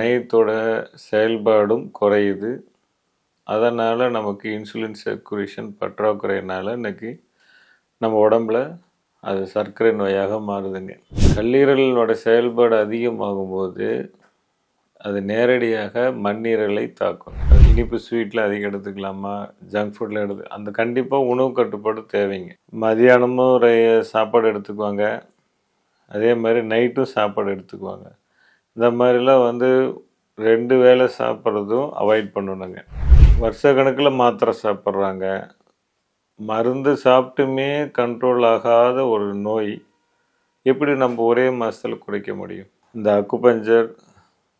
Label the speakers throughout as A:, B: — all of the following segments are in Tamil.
A: கணையத்தோட செயல்பாடும் குறையுது. அதனால் நமக்கு இன்சுலின் சர்க்குலேஷன் பற்றாக்குறையினால் இன்னைக்கு நம்ம உடம்புல அது சர்க்கரை நோயாக மாறுதுங்க. கல்லீரலினோட செயல்பாடு அதிகமாகும்போது அது நேரடியாக மண்ணீரலை தாக்கும். இனிப்பு ஸ்வீட்டில் அதிகம் எடுத்துக்கலாமா? ஜங்க் ஃபுட்டில் எடுத்து அந்த கண்டிப்பாக உணவு கட்டுப்பாடு தேவைங்க. மதியானமும் சாப்பாடு எடுத்துக்குவாங்க. அதே மாதிரி நைட்டும் சாப்பாடு எடுத்துக்குவாங்க. இந்த மாதிரிலாம் வந்து ரெண்டு வேளை சாப்பிட்றதும் அவாய்ட் பண்ணணுங்க. வருஷ கணக்கில் மாத்திரை சாப்பிட்றாங்க. மருந்து சாப்பிட்டுமே கண்ட்ரோல் ஆகாத ஒரு நோய் எப்படி நம்ம ஒரே மாதத்தில் குறைக்க முடியும்? இந்த அக்குபஞ்சர்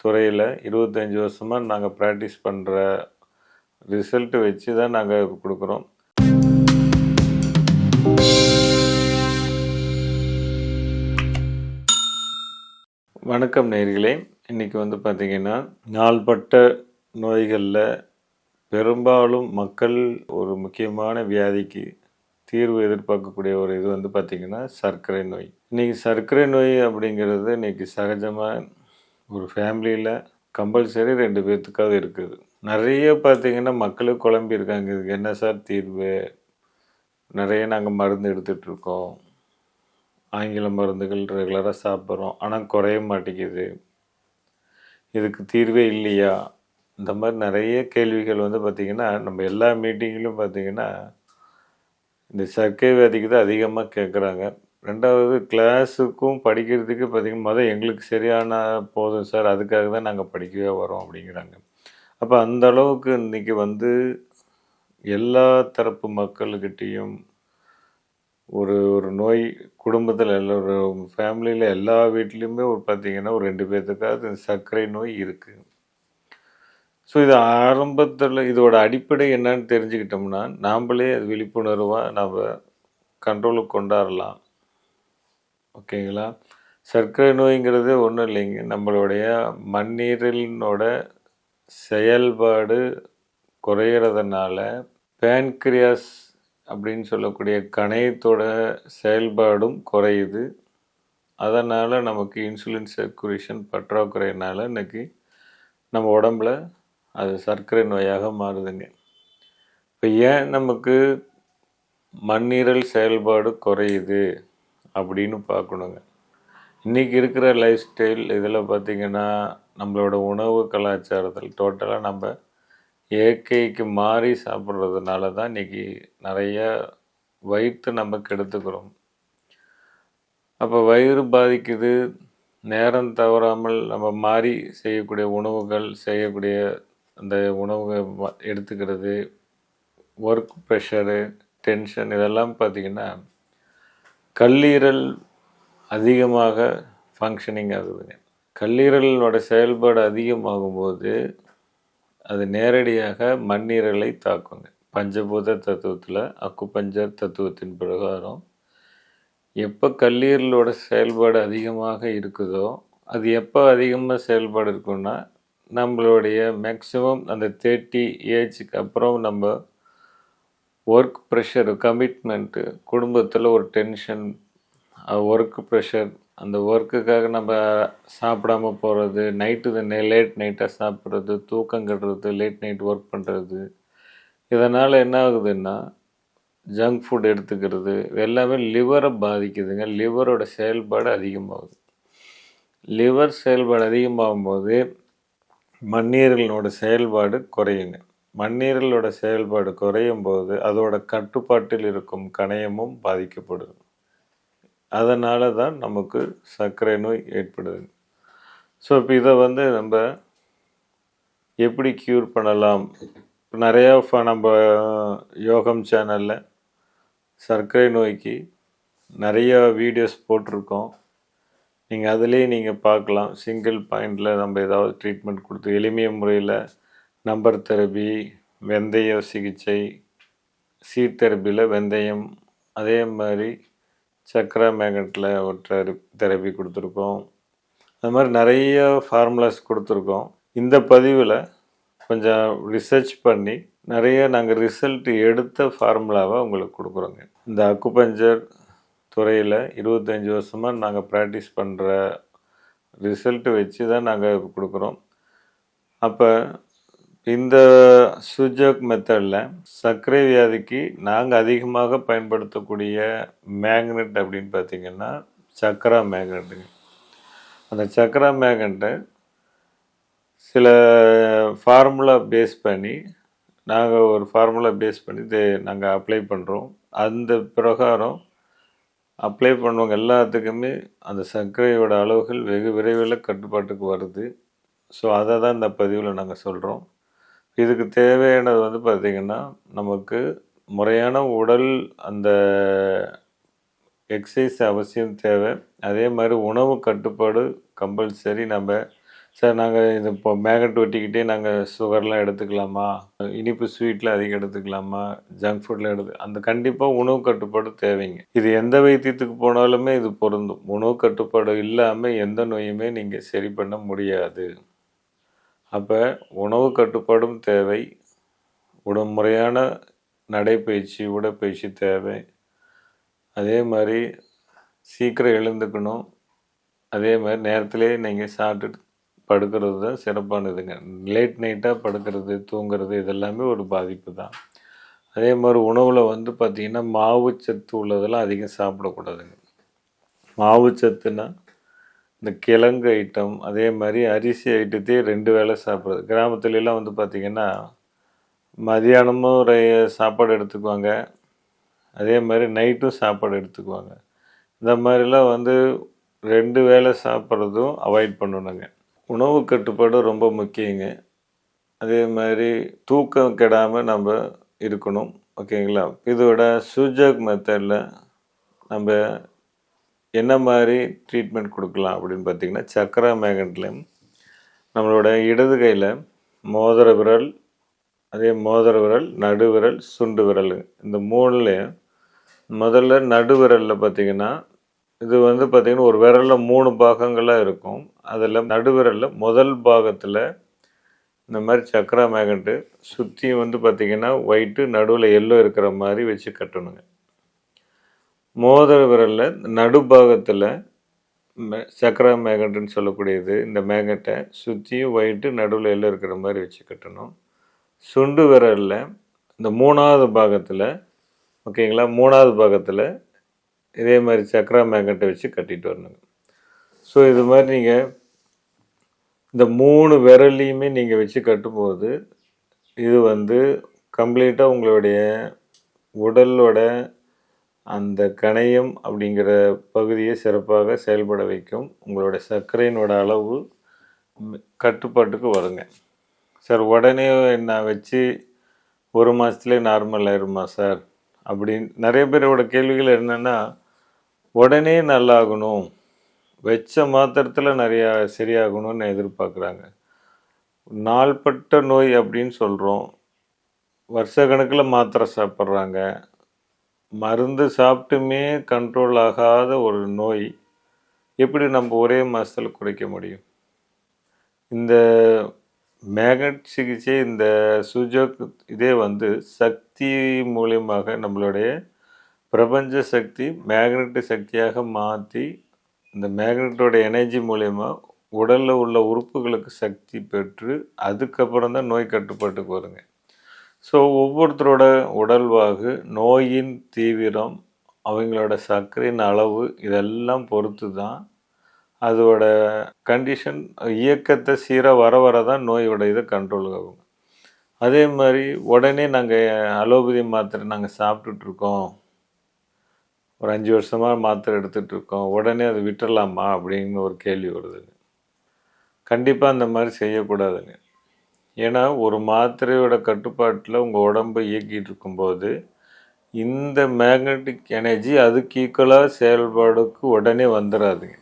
A: துறையில் இருபத்தஞ்சி வருஷமாக நாங்கள் ப்ராக்டிஸ் பண்ணுற ரிசல்ட்டு வச்சு தான் நாங்கள் கொடுக்குறோம். வணக்கம் நேர்களே. இன்றைக்கி வந்து பார்த்திங்கன்னா நாள்பட்ட நோய்களில் பெரும்பாலும் மக்கள் ஒரு முக்கியமான வியாதிக்கு தீர்வு எதிர்பார்க்கக்கூடிய ஒரு இது வந்து பார்த்திங்கன்னா சர்க்கரை நோய். இன்றைக்கி சர்க்கரை நோய் அப்படிங்கிறது இன்றைக்கி சகஜமாக ஒரு ஃபேமிலியில் கம்பல்சரி ரெண்டு பேர்த்துக்காவது இருக்குது. நிறைய பார்த்திங்கன்னா மக்களும் குழம்பி இருக்காங்க இதுக்கு என்ன சார் தீர்வு? நிறைய நாங்கள் மருந்து எடுத்துகிட்ருக்கோம் ஆங்கில மருந்துகள் ரெகுலராக சாப்பிட்றோம். ஆனால் குறைய மாட்டேங்குது. இதுக்கு தீர்வே இல்லையா? இந்த மாதிரி நிறைய கேள்விகள் வந்து பார்த்திங்கன்னா நம்ம எல்லா மீட்டிங்கிலும் பார்த்திங்கன்னா இந்த சர்க்கை வியாதிக்கு தான் அதிகமாக கேட்குறாங்க ரெண்டாவது கிளாஸுக்கும் படிக்கிறதுக்கு பார்த்திங்கன்னா மொதல் எங்களுக்கு சரியான போதும் சார். அதுக்காக தான் நாங்கள் படிக்கவே வரோம் அப்படிங்கிறாங்க. அப்போ அந்த அளவுக்கு இன்றைக்கி வந்து எல்லா தரப்பு மக்கள்கிட்டேயும் ஒரு ஒரு நோய் குடும்பத்தில் எல்லா ஒரு ஃபேமிலியில் எல்லா வீட்லேயுமே ஒரு பார்த்திங்கன்னா ஒரு ரெண்டு பேர்த்துக்காவது சர்க்கரை நோய் இருக்குது ஸோ இது ஆரம்பத்தில் இதோட அடிப்படை என்னன்னு தெரிஞ்சுக்கிட்டோம்னா நாம்ளே அது விழிப்புணர்வாக நம்ம கண்ட்ரோலுக்கு கொண்டாடலாம் ஓகேங்களா? சர்க்கரை நோய்ங்கிறது ஒன்றும் இல்லைங்க. நம்மளுடைய மண்ணீரலினோட செயல்பாடு குறையிறதுனால பேன்கிரியாஸ் அப்படின்னு சொல்லக்கூடிய கணையத்தோட செயல்பாடும் குறையுது. அதனால் நமக்கு இன்சுலின் சர்க்குலேஷன் பற்றாக்குறையினால் இன்னைக்கு நம்ம உடம்புல அது சர்க்கரை நோயாக மாறுதுங்க. இப்போ ஏன் நமக்கு மண்ணீரல் செயல்பாடு குறையுது அப்படின்னு பார்க்கணுங்க. இன்றைக்கி இருக்கிற லைஃப் ஸ்டைல் இதில் பார்த்திங்கன்னா நம்மளோட உணவு கலாச்சாரத்தில் டோட்டலாக நம்ம இயற்கைக்கு மாறி சாப்பிட்றதுனால தான் இன்றைக்கி நிறைய வயிற்று நம்ம கெடுத்துக்கிறோம். அப்போ வயிறு பாதிக்குது நேரம் தவறாமல் நம்ம மாறி செய்யக்கூடிய உணவுகள் செய்யக்கூடிய அந்த உணவுகள் எடுத்துக்கிறது ஒர்க் ப்ரெஷரு டென்ஷன் இதெல்லாம் பார்த்திங்கன்னா கல்லீரல் அதிகமாக ஃபங்க்ஷனிங் ஆகுதுங்க. கல்லீரலோட செயல்பாடு அதிகமாகும்போது அது நேரடியாக மண்ணீரலை தாக்குங்க. பஞ்சபூத தத்துவத்தில் அக்குபஞ்சர் தத்துவத்தின் பிரகாரம் எப்போ கல்லீரலோட செயல்பாடு அதிகமாக இருக்குதோ அது எப்போ அதிகமாக செயல்பாடு இருக்குன்னா நம்மளுடைய மேக்ஸிமம் அந்த தேர்ட்டி ஏஜுக்கு அப்புறம் நம்ம ஒர்க் ப்ரெஷர் கமிட்மெண்ட்டு குடும்பத்தில் ஒரு டென்ஷன் ஒர்க் ப்ரெஷர் அந்த ஒர்க்குக்காக நம்ம சாப்பிடாம போகிறது நைட்டு லேட் நைட்டாக சாப்பிட்றது தூக்கம் கட்டுறது லேட் நைட் ஒர்க் பண்ணுறது இதனால் என்ன ஆகுதுன்னா ஜங்க் ஃபுட் எடுத்துக்கிறது எல்லாமே லிவரை பாதிக்குதுங்க. லிவரோட செயல்பாடு அதிகமாகுது. லிவர் செயல்பாடு அதிகமாகும் போது மண்ணீரலோட செயல்பாடு குறையுங்க. மண்ணீரலோட செயல்பாடு குறையும் போது அதோட கட்டுப்பாட்டில் இருக்கும் கணையமும் பாதிக்கப்படுது. அதனால தான் நமக்கு சர்க்கரை நோய் ஏற்படுது. ஸோ இப்போ இதை வந்து நம்ம எப்படி க்யூர் பண்ணலாம்? நிறையா நம்ம யோகம் சேனலில் சர்க்கரை நோய்க்கு நிறைய வீடியோஸ் போட்டிருக்கோம். நீங்கள் அதிலே நீங்கள் பார்க்கலாம். சிங்கிள் பாயிண்டில் நம்ம ஏதாவது ட்ரீட்மெண்ட் கொடுத்து எளிமைய முறையில் நம்பர் தெரபி வெந்தய சிகிச்சை சீட் தெரப்பியில் வெந்தயம் அதே மாதிரி சக்கரா மேகட்டில் ஒரு தெரப்பி கொடுத்துருக்கோம். அது மாதிரி நிறைய ஃபார்முலாஸ் கொடுத்துருக்கோம். இந்த பதிவில் கொஞ்சம் ரிசர்ச் பண்ணி நிறைய நாங்கள் ரிசல்ட் எடுத்த ஃபார்முலாவை உங்களுக்கு கொடுக்குறோங்க. இந்த அக்குபஞ்சர் துறையில் இருபத்தஞ்சி வருஷமாக நாங்கள் ப்ராக்டிஸ் பண்ணுற ரிசல்ட்டு வச்சு தான் நாங்கள் கொடுக்குறோம். அப்போ இந்த சுஜோக் மெத்தடில் சர்க்கரை வியாதிக்கு நாங்கள் அதிகமாக பயன்படுத்தக்கூடிய மேக்னெட் அப்படின்னு பார்த்தீங்கன்னா சக்கரா மேக்னெட்டுங்க அந்த சக்கரா மேக்னெட்டை சில ஃபார்முலா பேஸ் பண்ணி நாங்கள் ஒரு ஃபார்முலா பேஸ் பண்ணி இது நாங்கள் அப்ளை பண்ணுறோம் அந்த பிரகாரம் அப்ளை பண்ணவங்க. எல்லாத்துக்குமே அந்த சர்க்கரையோட அளவுகள் வெகு விரைவில் கட்டுப்பாட்டுக்கு வருது. ஸோ அதை தான் இந்த பதிவில் நாங்கள் சொல்கிறோம் இதுக்கு தேவையானது வந்து பார்த்திங்கன்னா நமக்கு முறையான உடல் அந்த எக்ஸசைஸ் அவசியம் தேவை. அதே மாதிரி உணவு கட்டுப்பாடு கம்பல்சரி நம்ம சார் நாங்கள் இது இப்போ மேகட் ஒட்டிக்கிட்டே நாங்கள் சுகர்லாம் எடுத்துக்கலாமா? இனிப்பு ஸ்வீட்டில் அதிகம் எடுத்துக்கலாமா? ஜங்க் ஃபுட்டில் எடுத்து அந்த கண்டிப்பாக உணவு கட்டுப்பாடு தேவைங்க. இது எந்த வைத்தியத்துக்கு போனாலுமே இது பொருந்தும். உணவு கட்டுப்பாடு இல்லாமல் எந்த நோயுமே நீங்கள் சரி பண்ண முடியாது. அப்போ உணவு கட்டுப்பாடும் தேவை. உட முறையான நடைப்பயிற்சி உடற்பயிற்சி தேவை. அதே மாதிரி சீக்கிரம் எழுந்துக்கணும். அதே மாதிரி நேரத்திலே நீங்கள் சாப்பிட்டுட்டு படுக்கிறது தான் சிறப்பானதுங்க. லேட் நைட்டாக படுக்கிறது தூங்குறது இதெல்லாமே ஒரு பாதிப்பு தான் அதே மாதிரி உணவில் வந்து பார்த்திங்கன்னா மாவு சத்து உள்ளதெல்லாம் அதிகம் சாப்பிடக்கூடாதுங்க. மாவு சத்துனா இந்த கிழங்கு ஐட்டம் அதே மாதிரி அரிசி ஐட்டத்தையே ரெண்டு வேளை சாப்பிட்றது. கிராமத்துலலாம் வந்து பார்த்திங்கன்னா மதியானமும் ஒரு சாப்பாடு எடுத்துக்குவாங்க. அதே மாதிரி நைட்டும் சாப்பாடு எடுத்துக்குவாங்க. இந்த மாதிரிலாம் வந்து ரெண்டு வேளை சாப்பிட்றதும் அவாய்ட் பண்ணணுங்க. உணவு கட்டுப்பாடு ரொம்ப முக்கியங்க. அதே மாதிரி தூக்கம் கெடாமல் நம்ம இருக்கணும். ஓகேங்களா? இதோட சுஜக் மெத்தடில் நம்ம என்ன மாதிரி ட்ரீட்மெண்ட் கொடுக்கலாம் அப்படின்னு பார்த்தீங்கன்னா சக்கரா மேகன்ல நம்மளோட இடது கையில் மோதிர விரல் அதே மோதிர விரல் நடுவிரல் சுண்டு விரல். இந்த மூணுலேயும் முதல்ல நடுவிரலில் பார்த்திங்கன்னா பார்த்தீங்கன்னா இது வந்து பார்த்திங்கன்னா ஒரு விரலில் மூணு பாகங்களாக இருக்கும். அதில் நடுவிரலில் முதல் பாகத்தில் இந்த மாதிரி சக்கரா மேகண்ட்டு சுற்றி வந்து பார்த்திங்கன்னா ஒயிட்டு நடுவில் எல்லோ இருக்கிற மாதிரி வச்சு கட்டணுங்க. மோதிர விரலில் நடுபாகத்தில் சக்கரா மேகட்டுன்னு சொல்லக்கூடியது. இந்த மேகட்டை சுற்றியும் ஒயிட்டு நடுவில் எல்லாம் இருக்கிற மாதிரி வச்சு கட்டணும். சுண்டு விரலில் இந்த மூணாவது பாகத்தில் ஓகேங்களா? மூணாவது பாகத்தில் இதே மாதிரி சக்கரா மேகட்டை வச்சு கட்டிட்டு வரணுங்க. ஸோ இது மாதிரி நீங்கள் இந்த மூணு விரல்லையுமே நீங்கள் வச்சு கட்டும்போது இது வந்து கம்ப்ளீட்டாக உங்களுடைய உடலோட அந்த கணையம் அப்படிங்கிற பகுதியை சிறப்பாக செயல்பட வைக்கும். உங்களோட சர்க்கரையினோட அளவு கட்டுப்பாட்டுக்கு வருங்க. சார் உடனே நான் வச்சு ஒரு மாதத்துலேயே நார்மல் ஆயிருமா சார்? அப்படின்னு நிறைய பேரோட கேள்விகள் என்னென்னா உடனே நல்லாகணும் வச்ச மாத்திரத்தில் நிறையா சரியாகணும்னு எதிர்பார்க்குறாங்க. நாள்பட்ட நோய் அப்படின்னு சொல்கிறோம் வருஷ கணக்கில் மாத்திரை சாப்பிட்றாங்க. மருந்து சாப்பிட்டுமே கண்ட்ரோல் ஆகாத ஒரு நோய் எப்படி நம்ம ஒரே மாதத்தில் குறைக்க முடியும்? இந்த மேக்னட் சிகிச்சை இந்த சுஜோக் இதே வந்து சக்தி மூலியமாக நம்மளுடைய பிரபஞ்ச சக்தி மேக்னெட்டு சக்தியாக மாற்றி இந்த மேக்னெட்டோட எனர்ஜி மூலயமா உடலில் உள்ள உறுப்புகளுக்கு சக்தி பெற்று அதுக்கப்புறம் தான் நோய் கட்டுப்பாட்டுக்கு வருங்க. ஸோ ஒவ்வொருத்தரோட உடல்வாகு நோயின் தீவிரம் அவங்களோட சர்க்கரையின் அளவு இதெல்லாம் பொறுத்து தான் அதோட கண்டிஷன் இயக்கத்தை சீராக வர வர தான் நோயோட இதை கண்ட்ரோல் ஆகும். அதே மாதிரி உடனே நாங்கள் அலோபதி மாத்திரை நாங்கள் சாப்பிட்டுட்ருக்கோம். ஒரு அஞ்சு வருஷமாக மாத்திரை எடுத்துகிட்டு இருக்கோம் உடனே அதை விட்டுடலாமா அப்படின்னு ஒரு கேள்வி வருதுங்க. கண்டிப்பாக அந்த மாதிரி செய்யக்கூடாதுங்க. ஏன்னா ஒரு மாத்திரையோட கட்டுப்பாட்டில் உங்கள் உடம்பை இயக்கிட்டு இருக்கும்போது இந்த மேக்னட்டிக் எனர்ஜி அதுக்கு ஈக்குவலாக செயல்பாடுக்கு உடனே வந்துடாதுங்க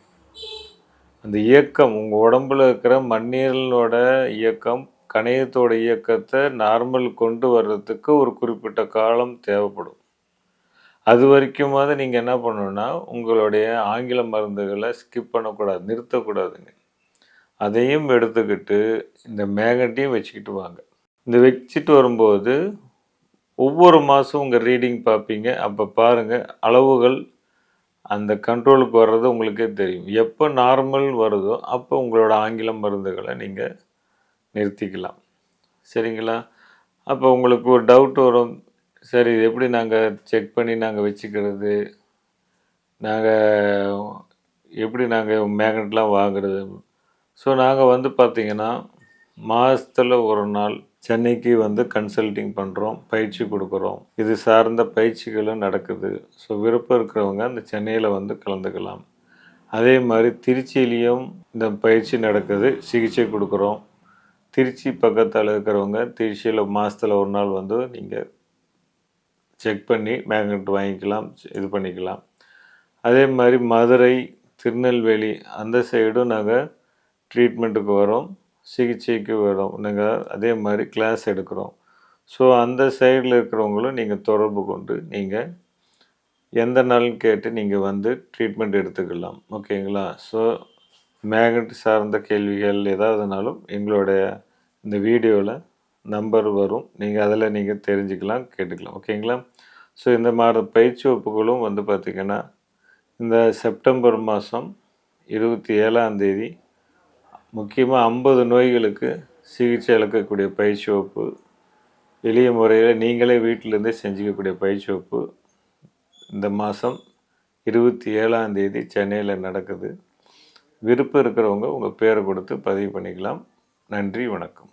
A: அந்த இயக்கம் உங்கள் உடம்புல இருக்கிற மண்ணீரலோட இயக்கம் கணையத்தோட இயக்கத்தை நார்மல் கொண்டு வர்றதுக்கு ஒரு குறிப்பிட்ட காலம் தேவைப்படும். அது வரைக்குமாவது நீங்கள் என்ன பண்ணணுன்னா உங்களுடைய ஆங்கில மருந்துகளை ஸ்கிப் பண்ணக்கூடாது நிறுத்தக்கூடாதுங்க. அதையும் எடுத்துக்கிட்டு இந்த மேகட்டையும் வச்சுக்கிட்டு வாங்க. இந்த வச்சுட்டு வரும்போது ஒவ்வொரு மாதம் உங்கள் ரீடிங் பார்ப்பீங்க. அப்போ பாருங்கள் அளவுகள் அந்த கண்ட்ரோலுக்கு வர்றது உங்களுக்கே தெரியும். எப்போ நார்மல் வருதோ அப்போ உங்களோட ஆங்கில மருந்துகளை நீங்கள் நிறுத்திக்கலாம். சரிங்களா? அப்போ உங்களுக்கு ஒரு டவுட் வரும். சரி இது எப்படி நாங்கள் செக் பண்ணி நாங்கள் வச்சுக்கிறது? நாங்கள் எப்படி நாங்கள் மேக்னெட்லாம் வாங்குறது? ஸோ நாங்கள் வந்து பார்த்திங்கன்னா மாதத்தில் ஒரு நாள் சென்னைக்கு வந்து கன்சல்டிங் பண்ணுறோம் பயிற்சி கொடுக்குறோம். இது சார்ந்த பயிற்சிகளும் நடக்குது. ஸோ விருப்பம் இருக்கிறவங்க அந்த சென்னையில் வந்து கலந்துக்கலாம். அதே மாதிரி திருச்சியிலையும் இந்த பயிற்சி நடக்குது சிகிச்சை கொடுக்குறோம். திருச்சி பக்கத்தில் இருக்கிறவங்க திருச்சியில் மாதத்தில் ஒரு நாள் வந்து நீங்கள் செக் பண்ணி மேக்னெட் வாங்கிக்கலாம் இது பண்ணிக்கலாம். அதே மாதிரி மதுரை திருநெல்வேலி அந்த சைடும் நாங்கள் ட்ரீட்மெண்ட்டுக்கு வரோம் சிகிச்சைக்கு வரோம். நாங்கள் அதே மாதிரி கிளாஸ் எடுக்கிறோம். ஸோ அந்த சைடில் இருக்கிறவங்களும் நீங்கள் தொடர்பு கொண்டு நீங்கள் எந்த நாள்னு கேட்டு நீங்கள் வந்து ட்ரீட்மெண்ட் எடுத்துக்கலாம். ஓகேங்களா? ஸோ மேக்னெட் சார்ந்த கேள்விகள் ஏதாவதுனாலும் எங்களுடைய இந்த வீடியோவில் நம்பர் வரும். நீங்கள் அதில் நீங்கள் தெரிஞ்சுக்கலாம் கேட்டுக்கலாம். ஓகேங்களா? ஸோ இந்த மாதிரி பயிற்சி வகுப்புகளும் வந்து பார்த்திங்கன்னா இந்த செப்டம்பர் மாதம் இருபத்தி ஏழாம் தேதி முக்கியமாக ஐம்பது நோய்களுக்கு சிகிச்சை அளிக்கக்கூடிய பயிற்சி வகுப்பு எளிய முறையில் நீங்களே வீட்டிலேருந்தே செஞ்சுக்கக்கூடிய பயிற்சி வகுப்பு இந்த மாதம் இருபத்தி ஏழாம் தேதி சென்னையில் நடக்குது. விருப்பம் இருக்கிறவங்க உங்கள் பேரை கொடுத்து பதிவு பண்ணிக்கலாம். நன்றி வணக்கம்.